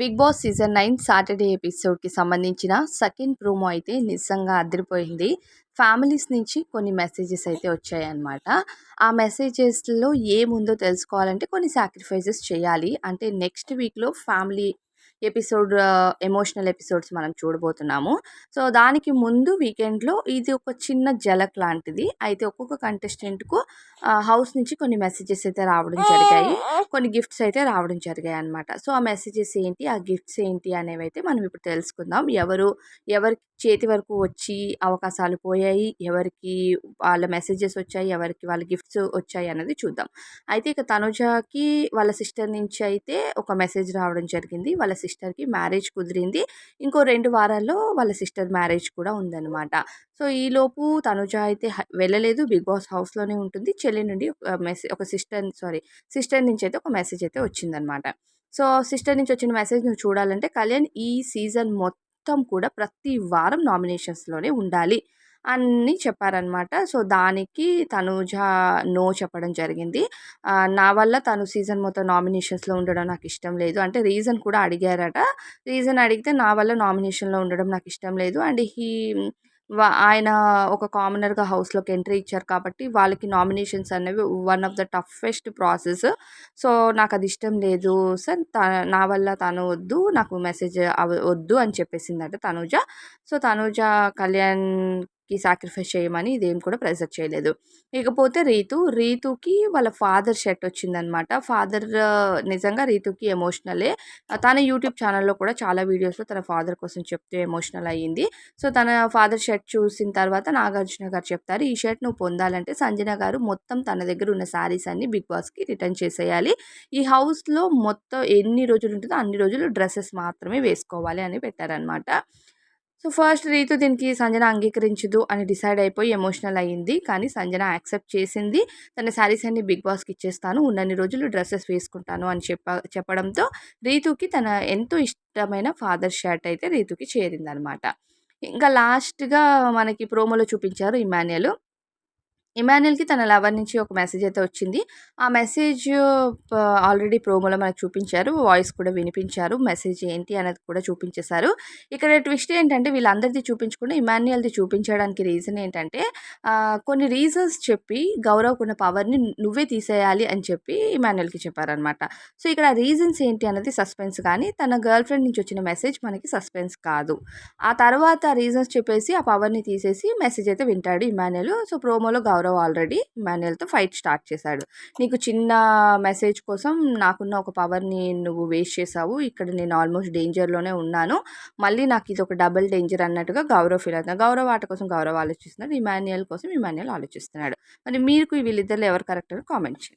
Bigg Boss season nine Saturday ఎపిసోడ్కి సంబంధించిన second promo అయితే నిజంగా అదిరిపోయింది. ఫ్యామిలీస్ నుంచి కొన్ని మెసేజెస్ అయితే వచ్చాయన్నమాట. ఆ మెసేజెస్లో ఏముందో తెలుసుకోవాలంటే కొన్ని సాక్రిఫైసెస్ చేయాలి. అంటే నెక్స్ట్ వీక్లో ఫ్యామిలీ ఎపిసోడ్ ఎమోషనల్ ఎపిసోడ్స్ మనం చూడబోతున్నాము. సో దానికి ముందు వీకెండ్లో ఇది ఒక చిన్న జలక్ లాంటిది. అయితే ఒక్కొక్క కంటెస్టెంట్కు హౌస్ నుంచి కొన్ని మెసేజెస్ అయితే రావడం జరిగాయి. కొన్ని గిఫ్ట్స్ అయితే రావడం జరిగాయి అనమాట సో ఆ మెసేజెస్ ఏంటి ఆ గిఫ్ట్స్ ఏంటి అనేవి అయితే మనం ఇప్పుడు తెలుసుకుందాం. ఎవరు ఎవరికి చేతి వరకు వచ్చి అవకాశాలు పోయాయి ఎవరికి వాళ్ళ మెసేజెస్ వచ్చాయి ఎవరికి వాళ్ళ గిఫ్ట్స్ వచ్చాయి అన్నది చూద్దాం. అయితే ఇక తనుజాకి వాళ్ళ సిస్టర్ నుంచి అయితే ఒక మెసేజ్ రావడం జరిగింది. వాళ్ళ సిస్టర్కి మ్యారేజ్ కుదిరింది. ఇంకో రెండు వారాల్లో వాళ్ళ సిస్టర్ మ్యారేజ్ కూడా ఉందన్నమాట. సో ఈలోపు తనుజ అయితే వెళ్ళలేదు. బిగ్ బాస్ హౌస్లోనే ఉంటుంది. చెల్లి నుండి ఒక మెసేజ్ ఒక సిస్టర్ సారీ సిస్టర్ నుంచి అయితే ఒక మెసేజ్ అయితే వచ్చిందనమాట. సో సిస్టర్ నుంచి వచ్చిన మెసేజ్ నువ్వు చూడాలంటే కళ్యాణ్ ఈ సీజన్ మొత్తం కూడా ప్రతి వారం నామినేషన్స్లోనే ఉండాలి అని చెప్పారనమాట. సో దానికి తనుజ నో చెప్పడం జరిగింది. నా వల్ల తను సీజన్ మొత్తం నామినేషన్స్లో ఉండడం నాకు ఇష్టం లేదు. అంటే రీజన్ కూడా అడిగారట. రీజన్ అడిగితే నా వల్ల నామినేషన్లో ఉండడం నాకు ఇష్టం లేదు. అండ్ హీ ఆయన ఒక కామనర్గా హౌస్లోకి ఎంట్రీ ఇచ్చారు కాబట్టి వాళ్ళకి నామినేషన్స్ అనేవి one of the toughest process so నాకు అది ఇష్టం లేదు. సార్ నా వల్ల తను వద్దు నాకు మెసేజ్ వద్దు అని చెప్పేసిందట తనూజ. సో తనూజ కళ్యాణ్ కి సాక్రిఫైస్ చేయమని ఇదేం కూడా ప్రెజర్ చేయలేదు. ఇకపోతే రీతు రీతుకి వాళ్ళ ఫాదర్ షర్ట్ వచ్చిందనమాట. ఫాదర్ నిజంగా రీతుకి ఎమోషనలే. తన యూట్యూబ్ ఛానల్లో కూడా చాలా వీడియోస్లో తన ఫాదర్ కోసం చెప్తూ ఎమోషనల్ అయ్యింది. సో తన ఫాదర్ షర్ట్ చూసిన తర్వాత నాగార్జున గారు చెప్తారు ఈ షర్ట్ నువ్వు పొందాలంటే సంజన గారు మొత్తం తన దగ్గర ఉన్న శారీస్ అన్ని బిగ్ బాస్కి రిటర్న్ చేసేయాలి. ఈ హౌస్లో మొత్తం ఎన్ని రోజులు ఉంటుందో అన్ని రోజులు డ్రెస్సెస్ మాత్రమే వేసుకోవాలి అని పెట్టారనమాట. సో ఫస్ట్ రీతు దీనికి సంజన అంగీకరించదు అని డిసైడ్ అయిపోయి ఎమోషనల్ అయ్యింది. కానీ సంజన యాక్సెప్ట్ చేసింది. తన శారీస్ అన్ని బిగ్ బాస్కి ఇచ్చేస్తాను. ఉన్నన్ని రోజులు డ్రెస్సెస్ వేసుకుంటాను అని చెప్ప చెప్పడంతో రీతుకి తన ఎంతో ఇష్టమైన ఫాదర్ షర్ట్ అయితే రీతుకి చేరిందనమాట. ఇంకా లాస్ట్గా మనకి ప్రోమోలో చూపించారు ఇమాన్యుల్ ఇమాన్యుల్కి తన లవర్ నుంచి ఒక మెసేజ్ అయితే వచ్చింది. ఆ మెసేజ్ ఆల్రెడీ ప్రోమోలో మనకు చూపించారు. వాయిస్ కూడా వినిపించారు. మెసేజ్ ఏంటి అనేది కూడా చూపించేశారు. ఇక్కడ ట్విస్ట్ ఏంటంటే వీళ్ళందరిది చూపించకుండా ఇమాన్యుయల్ది చూపించడానికి రీజన్ ఏంటంటే కొన్ని రీజన్స్ చెప్పి గౌరవకున్న పవర్ని నువ్వే తీసేయాలి అని చెప్పి ఇమాన్యుయల్కి చెప్పారనమాట సో ఇక్కడ రీజన్స్ ఏంటి అనేది సస్పెన్స్ కానీ తన గర్ల్ ఫ్రెండ్ నుంచి వచ్చిన మెసేజ్ మనకి సస్పెన్స్ కాదు. ఆ తర్వాత రీజన్స్ చెప్పేసి ఆ పవర్ని తీసేసి మెసేజ్ అయితే వింటాడు ఇమాన్యుల్ సో ప్రోమోలో గౌరవ్ గౌరవ్ ఆల్రెడీ మాన్యువల్తో ఫైట్ స్టార్ట్ చేశాడు. నీకు చిన్న మెసేజ్ కోసం నాకున్న ఒక పవర్ని నువ్వు వేస్ట్ చేసావు ఇక్కడ నేను ఆల్మోస్ట్ డేంజర్లోనే ఉన్నాను. మళ్ళీ నాకు ఇది ఒక డబుల్ డేంజర్ అన్నట్టుగా గౌరవ్ ఫీల్ అవుతుంది గౌరవ్ ఆట కోసం గౌరవ్ ఆలోచిస్తున్నాడు. ఇమాన్యుయల్ కోసం ఇమాన్యుయల్ ఆలోచిస్తున్నాడు. మరి మీకు వీళ్ళిద్దరు ఎవరు కరెక్ట్ కామెంట్ చేయండి.